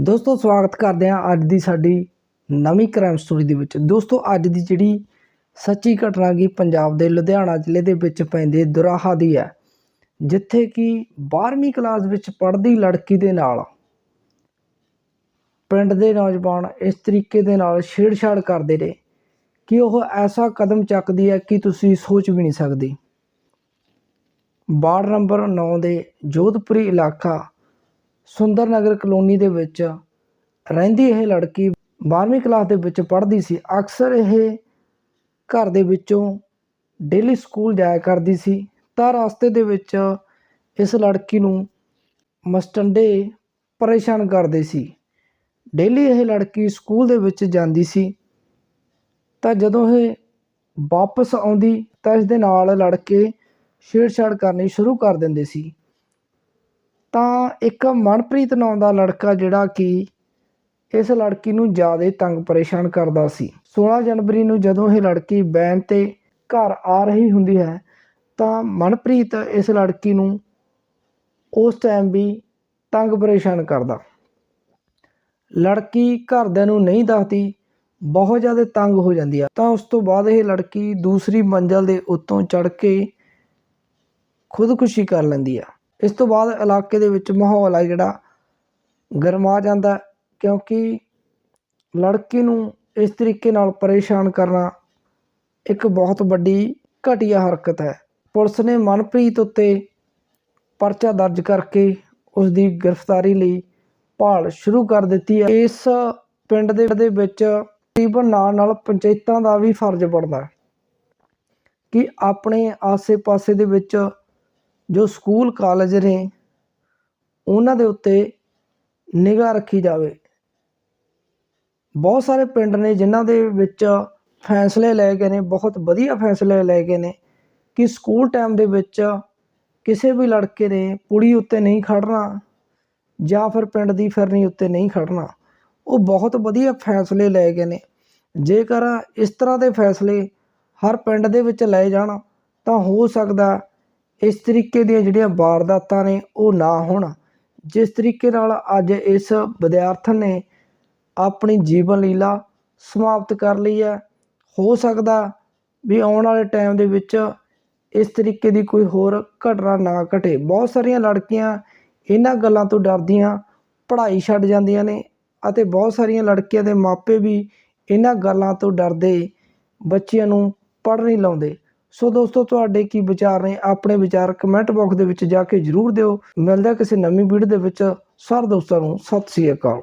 ਦੋਸਤੋ, ਸਵਾਗਤ ਕਰਦੇ ਹਾਂ ਅੱਜ ਦੀ ਸਾਡੀ ਨਵੀਂ ਕ੍ਰਾਈਮ ਸਟੋਰੀ ਦੇ ਵਿੱਚ। ਦੋਸਤੋ, ਅੱਜ ਦੀ ਜਿਹੜੀ ਸੱਚੀ ਘਟਨਾ ਗੀ ਪੰਜਾਬ ਦੇ ਲੁਧਿਆਣਾ ਜ਼ਿਲ੍ਹੇ ਦੇ ਵਿੱਚ ਪੈਂਦੇ ਦੁਰਾਹਾ ਦੀ ਹੈ, ਜਿੱਥੇ ਕਿ 12ਵੀਂ ਕਲਾਸ ਵਿੱਚ ਪੜ੍ਹਦੀ ਲੜਕੀ ਦੇ ਨਾਲ ਪਿੰਡ ਦੇ ਨੌਜਵਾਨ ਇਸ ਤਰੀਕੇ ਦੇ ਨਾਲ ਛੇੜਛਾੜ ਕਰਦੇ ਨੇ ਕਿ ਉਹ ਐਸਾ ਕਦਮ ਚੱਕਦੀ ਹੈ ਕਿ ਤੁਸੀਂ ਸੋਚ ਵੀ ਨਹੀਂ ਸਕਦੇ। ਵਾਰਡ ਨੰਬਰ 9 ਦੇ ਜੋਧਪੁਰੀ ਇਲਾਕਾ ਸੁੰਦਰ ਨਗਰ ਕਲੋਨੀ ਦੇ ਵਿੱਚ ਰਹਿੰਦੀ ਇਹ ਲੜਕੀ 12ਵੀਂ ਕਲਾਸ ਦੇ ਵਿੱਚ ਪੜ੍ਹਦੀ ਸੀ। ਅਕਸਰ ਇਹ ਘਰ ਦੇ ਵਿੱਚੋਂ ਡੇਲੀ ਸਕੂਲ ਜਾਇਆ ਕਰਦੀ ਸੀ। ਤਾਂ ਰਸਤੇ ਦੇ ਵਿੱਚ ਇਸ ਲੜਕੀ ਨੂੰ ਮਸਟੰਡੇ ਪਰੇਸ਼ਾਨ ਕਰਦੇ ਸੀ। ਡੇਲੀ ਇਹ ਲੜਕੀ ਸਕੂਲ ਦੇ ਵਿੱਚ ਜਾਂਦੀ ਸੀ। ਤਾਂ ਜਦੋਂ ਇਹ ਵਾਪਸ ਆਉਂਦੀ ਤਾਂ ਇਸ ਦੇ ਨਾਲ ਲੜਕੇ ਛੇੜਛਾੜ ਕਰਨੀ ਸ਼ੁਰੂ ਕਰ ਦਿੰਦੇ ਸੀ। ਤਾਂ ਇੱਕ ਮਨਪ੍ਰੀਤ ਨਾਂ ਦਾ ਲੜਕਾ ਜਿਹੜਾ ਕਿ ਇਸ ਲੜਕੀ ਨੂੰ ਜ਼ਿਆਦਾ ਤੰਗ ਪਰੇਸ਼ਾਨ ਕਰਦਾ ਸੀ। 16 ਜਨਵਰੀ ਨੂੰ ਜਦੋਂ ਇਹ ਲੜਕੀ ਬੈਨ ਤੇ ਘਰ ਆ ਰਹੀ ਹੁੰਦੀ ਹੈ, ਤਾਂ ਮਨਪ੍ਰੀਤ ਇਸ ਲੜਕੀ ਨੂੰ ਉਸ ਟਾਈਮ ਵੀ ਤੰਗ ਪਰੇਸ਼ਾਨ ਕਰਦਾ। ਲੜਕੀ ਘਰਦਿਆਂ ਨੂੰ ਨਹੀਂ ਦੱਸਦੀ, ਬਹੁਤ ਜ਼ਿਆਦਾ ਤੰਗ ਹੋ ਜਾਂਦੀ ਆ। ਤਾਂ ਉਸ ਤੋਂ ਬਾਅਦ ਇਹ ਲੜਕੀ ਦੂਸਰੀ ਮੰਜ਼ਲ ਦੇ ਉੱਤੋਂ ਚੜ੍ਹ ਕੇ ਖੁਦਕੁਸ਼ੀ ਕਰ ਲੈਂਦੀ ਆ। ਇਸ ਤੋਂ ਬਾਅਦ ਇਲਾਕੇ ਦੇ ਵਿੱਚ ਮਾਹੌਲ ਆ ਜਿਹੜਾ, ਗਰਮਾ ਜਾਂਦਾ ਕਿਉਂਕਿ ਲੜਕੀ ਨੂੰ ਇਸ ਤਰੀਕੇ ਨਾਲ ਪਰੇਸ਼ਾਨ ਕਰਨਾ ਇੱਕ ਬਹੁਤ ਵੱਡੀ ਘਟੀਆ ਹਰਕਤ ਹੈ। ਪੁਲਿਸ ਨੇ ਮਨਪ੍ਰੀਤ ਉੱਤੇ ਪਰਚਾ ਦਰਜ ਕਰਕੇ ਉਸ ਦੀ ਗ੍ਰਿਫਤਾਰੀ ਲਈ ਭਾਲ ਸ਼ੁਰੂ ਕਰ ਦਿੱਤੀ ਹੈ। ਇਸ ਪਿੰਡ ਦੇ ਵਿੱਚ ਤਕਰੀਬਨ ਨਾਲ ਨਾਲ ਪੰਚਾਇਤਾਂ ਦਾ ਵੀ ਫਰਜ਼ ਬਣਦਾ ਕਿ ਆਪਣੇ ਆਸੇ-ਪਾਸੇ ਦੇ ਵਿੱਚ ਜੋ ਸਕੂਲ ਕਾਲਜ ਨੇ ਉਹਨਾਂ ਦੇ ਉੱਤੇ ਨਿਗਾਹ ਰੱਖੀ ਜਾਵੇ। ਬਹੁਤ ਸਾਰੇ ਪਿੰਡ ਨੇ ਜਿਨ੍ਹਾਂ ਦੇ ਵਿੱਚ ਫੈਸਲੇ ਲਏ ਗਏ ਨੇ, ਬਹੁਤ ਵਧੀਆ ਫੈਸਲੇ ਲਏ ਗਏ ਨੇ ਕਿ ਸਕੂਲ ਟਾਈਮ ਦੇ ਵਿੱਚ ਕਿਸੇ ਵੀ ਲੜਕੇ ਨੇ ਪੁੜੀ ਉੱਤੇ ਨਹੀਂ ਖੜਨਾ ਜਾਂ ਫਿਰ ਪਿੰਡ ਦੀ ਫਿਰਨੀ ਉੱਤੇ ਨਹੀਂ ਖੜਨਾ ਉਹ ਬਹੁਤ ਵਧੀਆ ਫੈਸਲੇ ਲਏ ਗਏ ਨੇ। ਜੇਕਰ ਇਸ ਤਰ੍ਹਾਂ ਦੇ ਫੈਸਲੇ ਹਰ ਪਿੰਡ ਦੇ ਵਿੱਚ ਲਏ ਜਾਣ, ਤਾਂ ਹੋ ਸਕਦਾ ਇਸ ਤਰੀਕੇ ਦੀਆਂ ਜਿਹੜੀਆਂ ਵਾਰਦਾਤਾਂ ਨੇ ਉਹ ਨਾ ਹੋਣ, ਜਿਸ ਤਰੀਕੇ ਨਾਲ ਅੱਜ ਇਸ ਵਿਦਿਆਰਥਣ ਨੇ ਆਪਣੀ ਜੀਵਨ ਲੀਲਾ ਸਮਾਪਤ ਕਰ ਲਈ ਹੈ। ਹੋ ਸਕਦਾ ਵੀ ਆਉਣ ਵਾਲੇ ਟਾਈਮ ਦੇ ਵਿੱਚ ਇਸ ਤਰੀਕੇ ਦੀ ਕੋਈ ਹੋਰ ਘਟਨਾ ਨਾ ਘਟੇ। ਬਹੁਤ ਸਾਰੀਆਂ ਲੜਕੀਆਂ ਇਹਨਾਂ ਗੱਲਾਂ ਤੋਂ ਡਰਦੀਆਂ, ਪੜ੍ਹਾਈ ਛੱਡ ਜਾਂਦੀਆਂ ਨੇ ਅਤੇ ਬਹੁਤ ਸਾਰੀਆਂ ਲੜਕੀਆਂ ਦੇ ਮਾਪੇ ਵੀ ਇਹਨਾਂ ਗੱਲਾਂ ਤੋਂ ਡਰਦੇ ਬੱਚਿਆਂ ਨੂੰ ਪੜ੍ਹ ਨਹੀਂ ਲਾਉਂਦੇ। ਸੋ ਦੋਸਤੋ, ਤੁਹਾਡੇ ਕੀ ਵਿਚਾਰ ਨੇ? ਆਪਣੇ ਵਿਚਾਰ ਕਮੈਂਟ ਬਾਕਸ ਦੇ ਵਿੱਚ ਜਾ ਕੇ ਜਰੂਰ ਦਿਓ। ਮਿਲਦਾ ਕਿਸੇ ਨਵੀਂ ਵੀਡੀਓ ਦੇ ਵਿੱਚ। ਸਾਰੇ ਦੋਸਤਾਂ ਨੂੰ ਸਤਿ ਸ੍ਰੀ ਅਕਾਲ।